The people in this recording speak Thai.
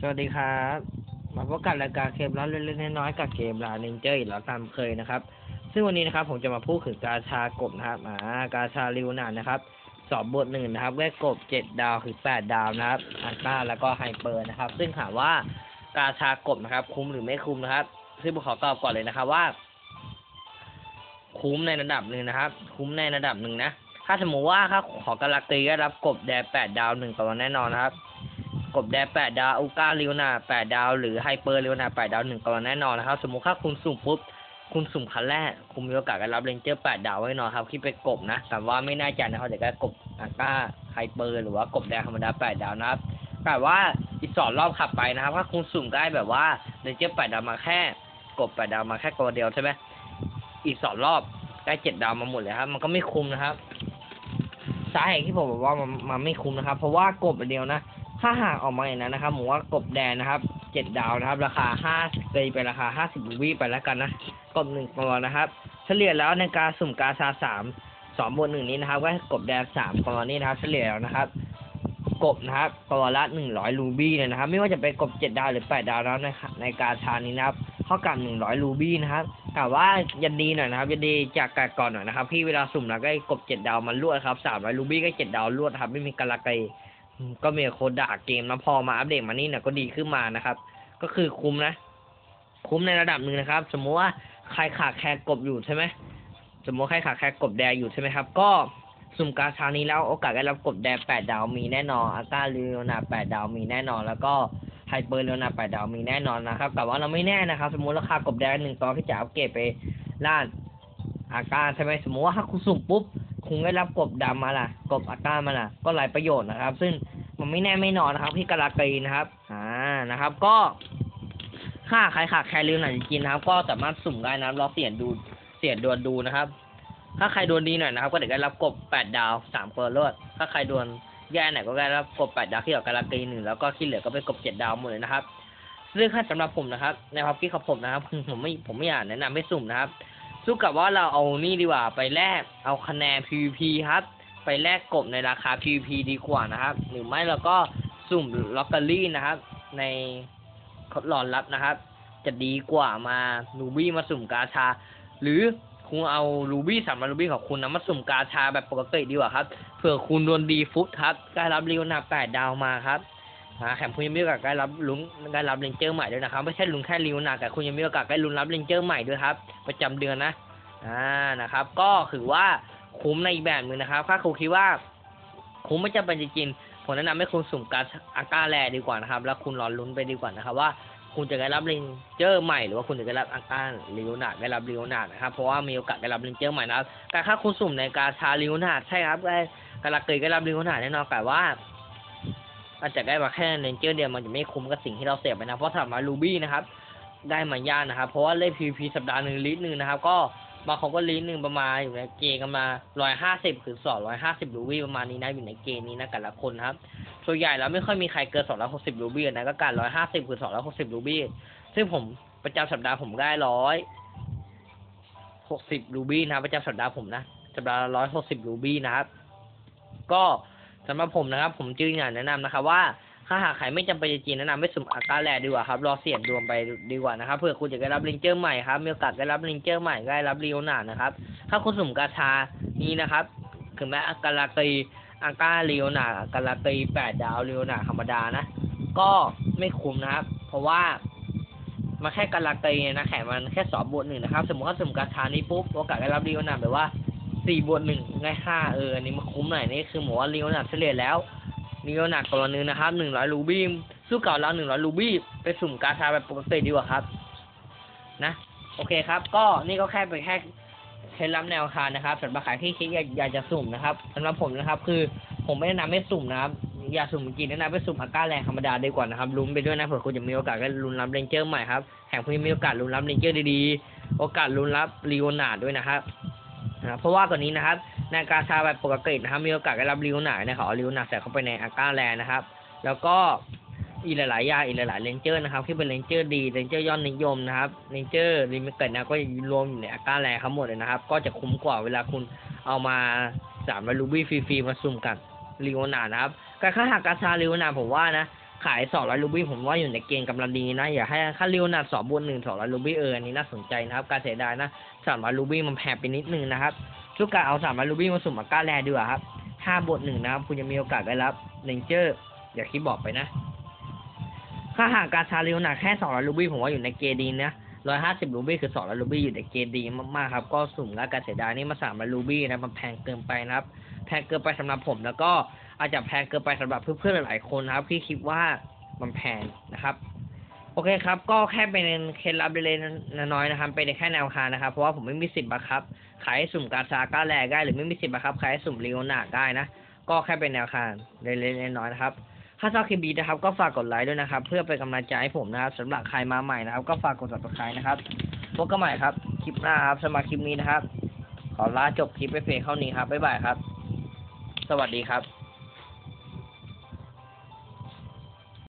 สวัสดีครับ มาพบกับรายการเกมร้านเล็กๆน้อยๆกับเกมร้านเนเจอร์อีกแล้วตามเคยนะครับ ซึ่งวันนี้นะครับผมจะมาพูดถึงกาชากบนะครับอ่ากาชาริวนานนะครับสอบบทหนึ่งนะครับแวกกบเจ็ดดาวถึงแปดดาวนะครับอันต้าแล้วก็ไฮเปอร์นะครับ ซึ่งถามว่ากาชากบนะครับ คุ้มหรือไม่คุ้มนะครับ ซึ่งผมขอตอบก่อนเลยนะครับว่า คุ้มในระดับหนึ่งนะครับ คุ้มในระดับหนึ่งนะถ้าสมมติว่าถ้าขอการันตีได้รับกบแดงแปดดาวหนึ่งตัวแน่นอนนะครับ กบแดงแปดดาวอูก้าลิวนาแปดดาว หรือไฮเปอร์ลิวนาแปดดาวหนึ่งตัวแน่นอนนะครับ สมมติถ้าคุณสุ่มปุ๊บ คุณสุ่มคันแรก คุณมีโอกาสได้รับเรนเจอร์แปดดาวไว้นอนครับที่เป็นกบนะ แต่ว่าไม่แน่ใจนะครับเดี๋ยวก็กบอาก้าไฮเปอร์หรือว่ากบแดงธรรมดาแปดดาวนะครับแต่ว่าอีกสองรอบขับไปนะครับ ถ้าคุณสุ่มได้แบบว่าเรนเจอร์แปดดาวมาแค่ กบแปดดาวมาแค่ตัวเดียวใช่ไหมอีกสองรอบได้เจ็ดดาวมาหมดเลยครับ มันก็ไม่คุ้มนะครับสาเหตุที่ผมบอกว่ามันมันไม่คุ้มนะครับ เพราะว่ากบเดียวนะ ถ้าหากออกมาอย่างนั้นนะครับผมว่ากบแดงนะครับเจ็ดดาวนะครับ ราคาห้าตีไปราคาห้าสิบรูบี้ไปแล้วกันนะกบหนึ่งตัวนะครับ เฉลี่ยแล้วในการสุ่มกาชาสามสองบนหนึ่งนี้นะครับก็กบแดงสามตัวนี้นะครับ เฉลี่ยแล้วนะครับกบนะครับตัวละหนึ่งร้อยรูบี้เลยนะครับ ไม่ว่าจะเป็นกบเจ็ดดาวหรือแปดดาวแล้วในในกาชานี้นะครับเท่ากับหนึ่งร้อยรูบี้นะครับแต่ว่ายันดีหน่อยนะครับยันดีจากกาก่อนหน่อยนะครับพี่เวลาสุ่มแล้วก็กบเจ็ดดาวมันลวดครับสามร้อยรูบี้ก็เจ็ดดาวลวดครับไม่มีกาลาไกอืม ก็มีโคดด่าเกมนะพอมาอัปเดตมานี่เนี่ยก็ดีขึ้นมานะครับ ก็คือคุ้มนะ คุ้มในระดับหนึ่งนะครับ สมมุติว่าใครขาดแคลนกบอยู่ใช่ไหมสมมติใครขาดแคลนกบแดงอยู่ใช่ไหมครับ ก็สุ่มกาชานี้แล้วโอกาสได้รับกบแดงแปดดาวมีแน่นอนอาก้าเรียนาแปดดาวมีแน่นอน แล้วก็ไฮเปอร์เรียวนาแปดดาวมีแน่นอนนะครับ แต่ว่าเราไม่แน่นะครับ สมมติราคากบแดงหนึ่งตัวที่จะอัปเกรดไปล่านอาก้าใช่ไหมสมมติว่าถ้าคุณสุ่มปุ๊บ คุณได้รับกบดำมาล่ะ กบอาก้ามาล่ะ ก็ไรประโยชน์นะครับ ซึ่งมันไม่แน่ไม่นอนนะครับที่กาลากีนะครับ อ่านะครับ ก็ค่าใครขาดแคลริวหน่อยจริงนะครับ ก็สามารถสุ่มได้นะครับลองเสียงดูเสียงดวลดูนะครับ ถ้าใครดวลดีหน่อยนะครับ ก็เดี๋ยวได้รับกบแปดดาวสามเปอร์เลือดถ้าใครดวลแย่หน่อยก็ได้รับกบแปดดาวที่ออกกาลากีหนึ่งแล้วก็ที่เหลือก็เป็นกบเจ็ดดาวหมดเลยนะครับซึ่งถ้าสำหรับผมนะครับ ในความคิดของผมนะครับผมไม่ผมไม่อยากแนะนำให้สุ่มนะครับ สู้กับว่าเราเอานี่ดีกว่า ไปแลกเอาคะแนน PVP ครับ ไปแลกกบในราคา PVP ดีกว่านะครับ หรือไม่เราก็สุ่มลอตเตอรี่นะครับ ในทดลองรับนะครับ จะดีกว่ามาลูบี้มาสุ่มกาชา หรือคุณเอาลูบี้สามลูบี้ของคุณนะมาสุ่มกาชาแบบปกติดีกว่าครับเผื่อคุณโดนดีฟุตครับได้รับรีวนาแปดดาวมาครับ อ่าแถมคุณยังมีโอกาสได้รับลุ้นได้รับเลนเจอร์ใหม่ด้วยนะครับ ไม่ใช่ลุ้นแค่รีวนาแต่คุณยังมีโอกาสได้ลุ้นรับเลนเจอร์ใหม่ด้วยครับ ประจำเดือนนะอ่านะครับ ก็ถือว่าคุ้มในอีกแบบหนึ่งนะครับ ถ้าคุณคิดว่าคุ้มไม่จำเป็นจริงๆผมแนะนำให้คุณสุ่มการอาก้าแรดีกว่านะครับ แล้วคุณรอลุ้นไปดีกว่านะครับ ว่าคุณจะได้รับเลนเจอร์ใหม่หรือว่าคุณจะได้รับอาก้าลิโอนาได้รับลิโอนานะครับ เพราะว่ามีโอกาสได้รับเลนเจอร์ใหม่นะครับแต่ถ้าคุณสุ่มในการชาลิโอนาใช่ครับได้กาลาเกยได้รับลิโอนาแน่นอนแต่ว่า อาจจะได้มาแค่เลนเจอร์เดียวมันจะไม่คุ้มกับสิ่งที่เราเสียไปนะ เพราะสำหรับลูบี้นะครับ ได้มายากนะครับ เพราะว่าเล่น PVP สัปดาห์หนึ่งลิตรหนึ่งนะครับ ก็บางคนก็ลิตรหนึ่งประมาณอยู่ในเกณฑ์กันมาร้อยห้าสิบถึงสองร้อยห้าสิบรูบี้ประมาณนี้นะอยู่ในเกณฑ์นี้นะแต่ละคนนะครับส่วนใหญ่แล้วไม่ค่อยมีใครเกินสองร้อยหกสิบรูบี้นะก็การร้อยห้าสิบถึงสองร้อยหกสิบรูบี้ซึ่งผมประจำสัปดาห์ผมได้ร้อยหกสิบรูบี้นะประจำสัปดาห์ผมนะสัปดาห์ร้อยหกสิบรูบี้นะครับก็ สำหรับผมนะครับ ผมจึงอยากแนะนำนะครับว่าถ้าหากใครไม่จำเป็นจริงแนะนำไม่สุ่มอาการแลดีกว่าครับรอเสี่ยงดวงไปดีกว่านะครับเผื่อคุณจะได้รับลิงเจอร์ใหม่ครับมีโอกาสได้รับลิงเจอร์ใหม่ได้รับรีโอนานะครับ ถ้าคุณสุ่มกาชานี้นะครับถึงแม้อากาลาตีอาการีโอนาอากาลาตีแปดดาวรีโอนาธรรมดานะ ก็ไม่คุ้มนะครับ เพราะว่ามาแค่กาลาตีนะแข่มันแค่สองบวกหนึ่งนะครับ สมมติว่าสุ่มกาชานี้ปุ๊บโอกาสได้รับรีโอนาแบบว่า สี่บวกหนึ่งง่ายห้าเอออันนี้มันคุ้มหน่อยนี่คือหมอว่ารีโอนาร์ดเฉลี่ยแล้วนี่ก็หนักกว่านึงนะครับหนึ่งร้อยรูบี้สู้เก่าแล้วหนึ่งร้อยรูบี้ไปสุ่มกาชาแบบปกติดีกว่าครับ นะโอเคครับ ก็นี่ก็แค่เป็นแค่เคล็ดลับแนวทานะครับสำหรับใครที่คิดอยากอยากจะสุ่มนะครับสำหรับผมนะครับ คือผมไม่แนะนำให้สุ่มนะครับอย่าสุ่มจริงแนะนำให้สุ่มอาก้าแรงธรรมดาดีกว่านะครับลุ้นไปด้วยนะเผื่อคุณจะมีโอกาสได้ลุ้นรับเรนเจอร์ใหม่ครับแถมคุณยังมีโอกาสลุ้นรับเรนเจอร์ดีๆโอกาสลุ้นรับลีโอนาร์ดด้วยนะครับ นะครับเพราะว่าตัวนี้นะครับในกาชาแบบปกตินะครับมีโอกาสได้รับริวหนาเนี่ยเขาเอาริวหนาใส่เข้าไปในอาก้าแลนะครับ แล้วก็อีหลายๆอย่างอีหลายๆเลนเจอร์นะครับที่เป็นเลนเจอร์ดีเลนเจอร์ยอดนิยมนะครับเลนเจอร์ลิมิเต็ดนะก็รวมอยู่ในอาก้าแลทั้งหมดเลยนะครับ ก็จะคุ้มกว่าเวลาคุณเอามาสามรูบี้ฟรีๆมาซุ่มกันริวหนานะครับการค่าหากกาชาริวหนาผมว่านะ ขายสองร้อยรูบี้ผมว่าอยู่ในเกณฑ์กำลังดีนะ อย่าให้ค่าเรียวนัดสองบวกหนึ่งสองร้อยรูบี้เอออันนี้น่าสนใจนะครับ การเสียดายนะสามร้อยรูบี้มันแพงไปนิดนึงนะครับทุกกาเอาสามร้อยรูบี้มาสุ่มมาก้าแลดีกว่าครับห้าบวกหนึ่งนะครับ คุณจะมีโอกาสได้รับเลนเจอร์อย่างที่บอกไปนะถ้าหากการชาเรียวนักแค่สองร้อยรูบี้ผมว่าอยู่ในเกณฑ์ดีนะร้อยห้าสิบรูบี้คือสองร้อยรูบี้อยู่ในเกณฑ์ดีมากๆครับ ก็สุ่มและการเสียดายนี่มาสามร้อยรูบี้นะมันแพงเกินไปนะครับ แพงเกินไปสำหรับผมแล้วก็ อาจจะแพงเกินไปสำหรับเพื่อนๆหลายๆคนนะครับที่คิดว่ามันแพงนะครับ โอเคครับ ก็แค่เป็นเคล็ดลับเล็กๆน้อยๆนะครับเป็นแค่แนวทานะครับ เพราะว่าผมไม่มีสิทธิ์บังคับ ขายให้สุ่มกาชาก้าแลได้ หรือไม่มีสิทธิ์บังคับขายให้สุ่มเรียวหนาได้นะ ก็แค่เป็นแนวทางเล็กๆน้อยๆนะครับถ้าชอบคลิปนี้นะครับ ก็ฝากกดไลค์ด้วยนะครับ เพื่อเป็นกำลังใจให้ผมนะครับสำหรับใครมาใหม่นะครับ ก็ฝากกด subscribe นะครับพบกันใหม่ครับ คลิปหน้าครับสำหรับคลิปนี้นะครับ ขอลาจบคลิปไปเพียงเท่านี้ครับบ๊ายบายครับ สวัสดีครับ